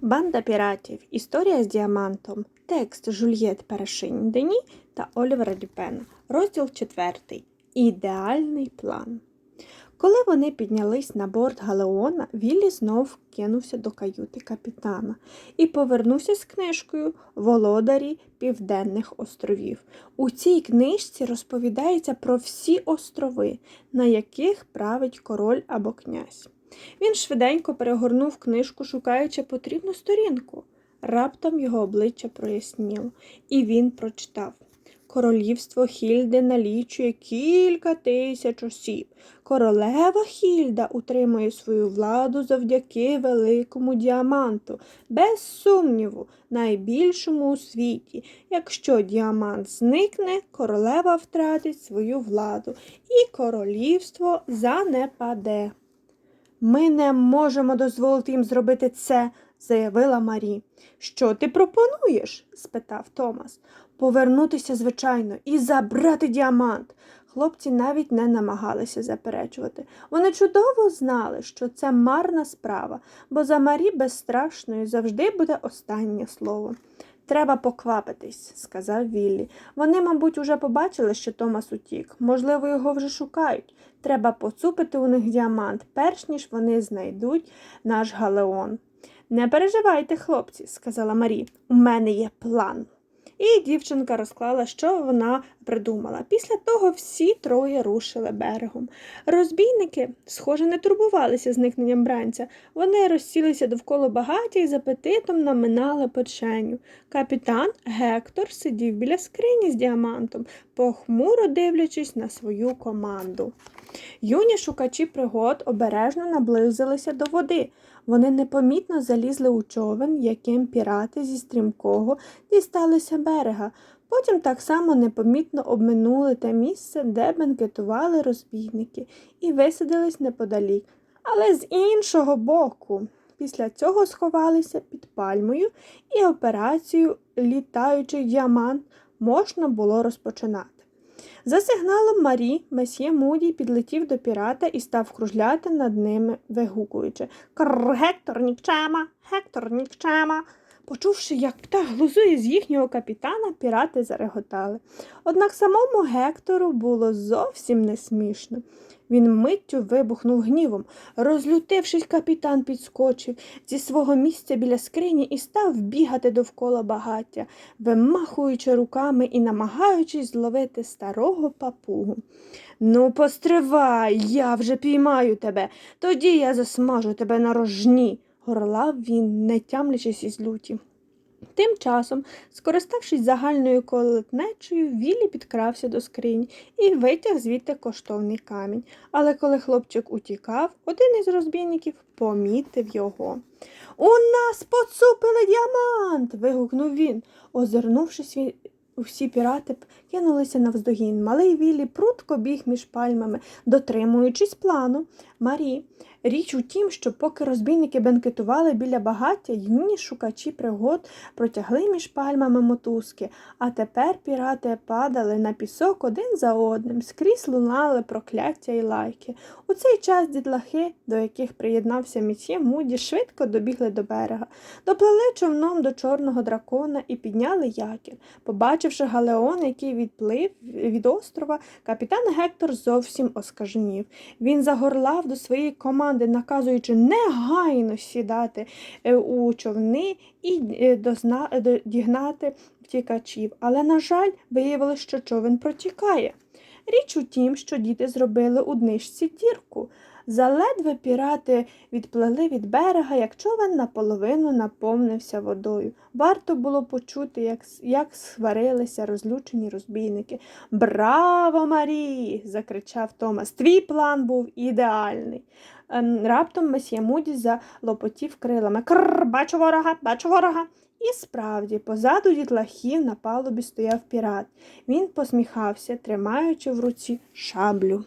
Банда піратів. Історія з діамантом. Текст Жульєт Перешинь Дені та Олівера Дюпена. Розділ 4. Ідеальний план. Коли вони піднялись на борт Галеона, Віллі знов кинувся до каюти капітана і повернувся з книжкою Володарі Південних островів. У цій книжці розповідається про всі острови, на яких править король або князь. Він швиденько перегорнув книжку, шукаючи потрібну сторінку. Раптом його обличчя проясніло, і він прочитав. Королівство Хільди налічує кілька тисяч осіб. Королева Хільда утримує свою владу завдяки великому діаманту, без сумніву, найбільшому у світі. Якщо діамант зникне, королева втратить свою владу, і королівство занепаде. Ми не можемо дозволити їм зробити це, заявила Марі. Що ти пропонуєш? спитав Томас. Повернутися, звичайно, і забрати діамант. Хлопці навіть не намагалися заперечувати. Вони чудово знали, що це марна справа, бо за Марі безстрашною завжди буде останнє слово. Треба поквапитись, сказав Віллі. Вони, мабуть, уже побачили, що Томас утік. Можливо, його вже шукають. Треба поцупити у них діамант, перш ніж вони знайдуть наш галеон. Не переживайте, хлопці, сказала Марі. У мене є план. І дівчинка розклала, що вона придумала. Після того всі троє рушили берегом. Розбійники, схоже, не турбувалися зникненням бранця. Вони розсілися довкола багаття і з апетитом наминали печеню. Капітан Гектор сидів біля скрині з діамантом, похмуро дивлячись на свою команду. Юні шукачі пригод обережно наблизилися до води. Вони непомітно залізли у човен, яким пірати зі стрімкого дісталися берега. Потім так само непомітно обминули те місце, де бенкетували розбійники, і висадились неподалік, але з іншого боку. Після цього сховалися під пальмою, і операцію Літаючий діамант можна було розпочинати. За сигналом Марі, месьє Муді підлетів до пірата і став кружляти над ними, вигукуючи Крр, Гектор нікчема, Гектор нікчема. Почувши, як птах глузує з їхнього капітана, пірати зареготали. Однак самому Гектору було зовсім не смішно. Він миттю вибухнув гнівом. Розлютившись, капітан підскочив зі свого місця біля скрині і став бігати довкола багаття, вимахуючи руками і намагаючись зловити старого папугу. Ну, постривай, я вже піймаю тебе, тоді я засмажу тебе на рожні, горлав він, не тямлячись із люті. Тим часом, скориставшись загальною колотнечею, Віллі підкрався до скрині і витяг звідти коштовний камінь. Але коли хлопчик утікав, один із розбійників помітив його. У нас поцупили діамант. вигукнув він. Озирнувшись, Усі пірати кинулися навздогін. Малий Віллі прутко біг між пальмами, дотримуючись плану. Марі. Річ у тім, що поки розбійники бенкетували біля багаття, юні шукачі пригод протягли між пальмами мотузки, а тепер пірати падали на пісок один за одним, скрізь лунали прокляття і лайки. У цей час дітлахи, до яких приєднався місьє Муді, швидко добігли до берега, доплили човном до чорного дракона і підняли якір. Побачивши галеон, який відплив від острова, капітан Гектор зовсім оскаженів. Він загорлав до своєї команди, наказуючи негайно сідати е, у човни і е, дігнати втікачів. Але, на жаль, виявилось, що човен протікає. Річ у тім, що діти зробили у днижці дірку. Заледве пірати відплили від берега, як човен наполовину наповнився водою. Варто було почути, як як сварилися розлючені розбійники. Браво, Марі! закричав Томас. Твій план був ідеальний. Ем, раптом месьє Муді залопотів крилами. Крр, бачу ворога, бачу ворога. І справді, позаду дітлахів на палубі стояв пірат. Він посміхався, тримаючи в руці шаблю.